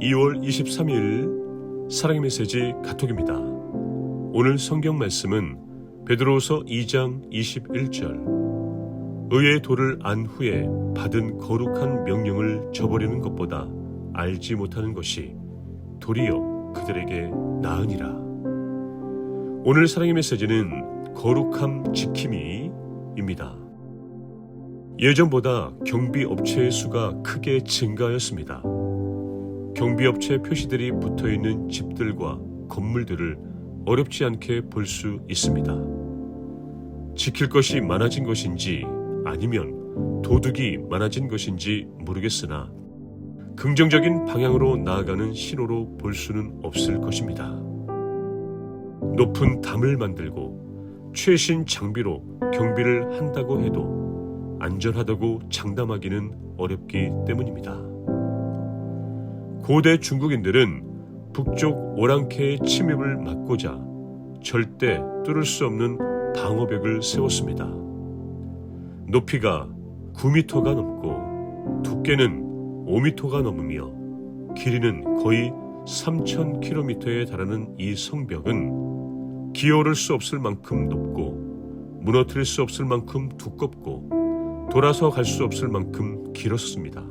2월 23일 사랑의 메시지 카톡입니다. 오늘 성경 말씀은 베드로서 2장 21절 의의 도를 안 후에 받은 거룩한 명령을 저버리는 것보다 알지 못하는 것이 도리어 그들에게 나으니라. 오늘 사랑의 메시지는 거룩함 지킴이입니다. 예전보다 경비 업체의 수가 크게 증가하였습니다. 경비업체 표시들이 붙어 있는 집들과 건물들을 어렵지 않게 볼 수 있습니다. 지킬 것이 많아진 것인지 아니면 도둑이 많아진 것인지 모르겠으나 긍정적인 방향으로 나아가는 신호로 볼 수는 없을 것입니다. 높은 담을 만들고 최신 장비로 경비를 한다고 해도 안전하다고 장담하기는 어렵기 때문입니다. 고대 중국인들은 북쪽 오랑캐의 침입을 막고자 절대 뚫을 수 없는 방어벽을 세웠습니다. 높이가 9m가 넘고 두께는 5m가 넘으며 길이는 거의 3,000km에 달하는 이 성벽은 기어오를 수 없을 만큼 높고 무너뜨릴 수 없을 만큼 두껍고 돌아서 갈 수 없을 만큼 길었습니다.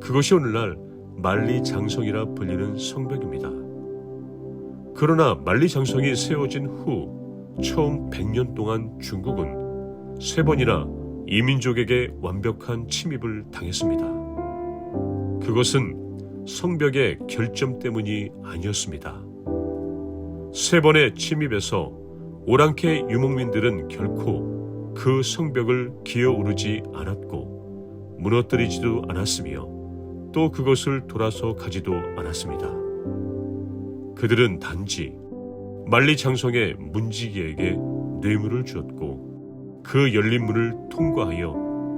그것이 오늘날 만리장성이라 불리는 성벽입니다. 그러나 만리장성이 세워진 후 처음 100년 동안 중국은 세 번이나 이민족에게 완벽한 침입을 당했습니다. 그것은 성벽의 결점 때문이 아니었습니다. 세 번의 침입에서 오랑캐 유목민들은 결코 그 성벽을 기어오르지 않았고 무너뜨리지도 않았으며 또 그것을 돌아서 가지도 않았습니다. 그들은 단지 만리장성의 문지기에게 뇌물을 주었고 그 열린 문을 통과하여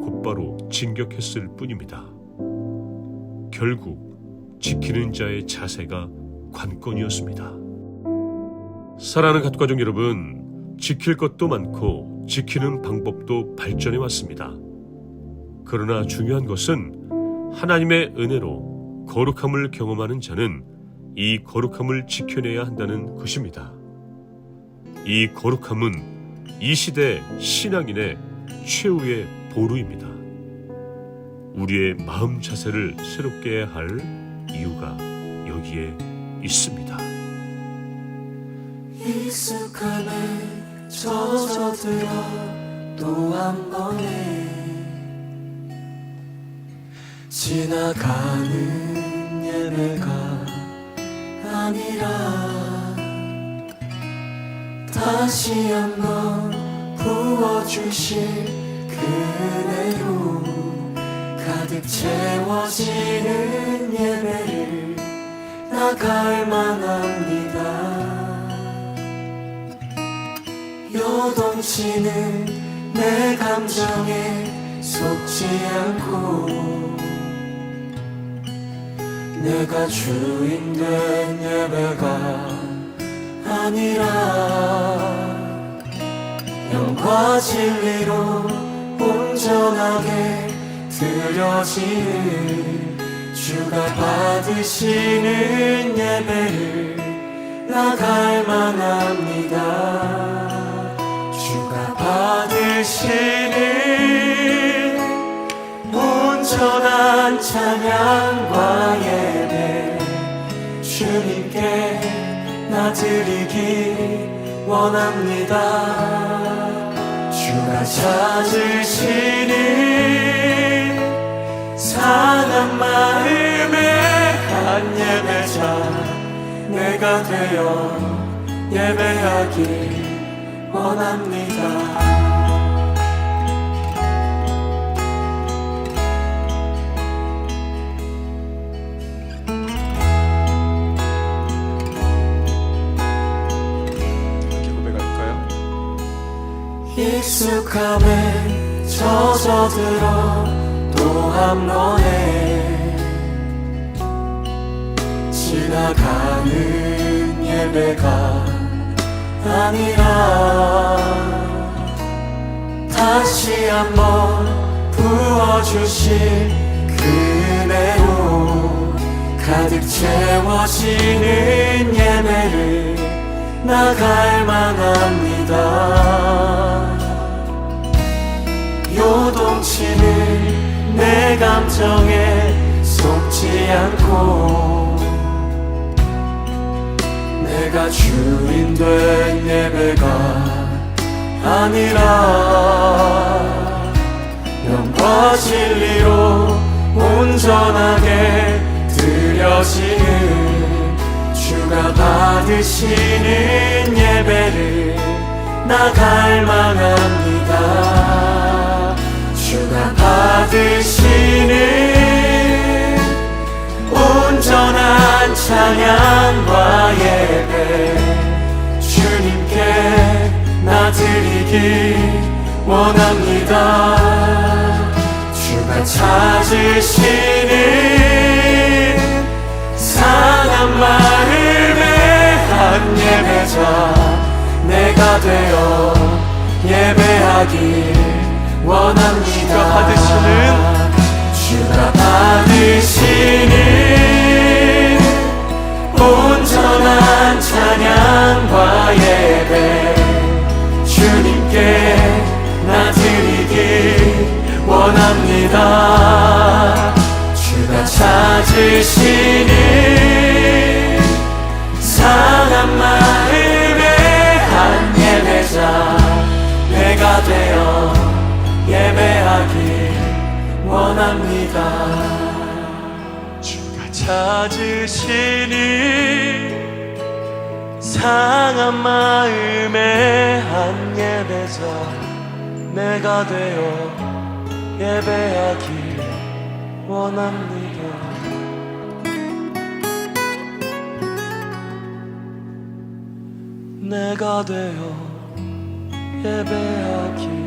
곧바로 진격했을 뿐입니다. 결국 지키는 자의 자세가 관건이었습니다. 사랑하는 가족 여러분, 지킬 것도 많고 지키는 방법도 발전해 왔습니다. 그러나 중요한 것은 하나님의 은혜로 거룩함을 경험하는 자는 이 거룩함을 지켜내야 한다는 것입니다. 이 거룩함은 이 시대 신앙인의 최후의 보루입니다. 우리의 마음 자세를 새롭게 할 이유가 여기에 있습니다. 익숙함에 젖어들어 또 한 번에 지나가는 예배가 아니라 다시 한번 부어주실 그 은혜로 가득 채워지는 예배를 나갈 만합니다. 요동치는 내 감정에 속지 않고 내가 주인 된 예배가 아니라 영과 진리로 온전하게 드려지는 주가 받으시는 예배를 나갈 만합니다. 주가 받으시는 온전한 찬양과 드리기 원합니다. 주가 찾으시는 상한 마음의 한 예배자 내가 되어 예배하기 원합니다. 익숙함에 젖어들어 또한 번에 지나가는 예배가 아니라 다시 한번 부어주실 그 은혜로 가득 채워지는 예배를 나갈 만합니다 요동치는 내 감정에 속지 않고 내가 주인 된 예배가 아니라 영과 진리로 온전하게 드려지는 주가 받으시는 예배를 나갈 만합니다. 주가 받으시는 온전한 찬양과 예배. 주님께 나 드리기 원합니다. 주가 찾으시는 상한 마음의 한 예배자 내가 되어 예배하길 원합니다. 주가 받으시는 주가 받으시는 온전한 찬양과 예배. 주님께 나 드리길 원합니다. 주가 찾으시는 상한 마음의 한 예배자 내가 되어 예배하길 원합니다. 주가 찾으시는 상한 마음의 한 예배자 내가 되어 예배하길 원합니다. 내가 되어 예배하길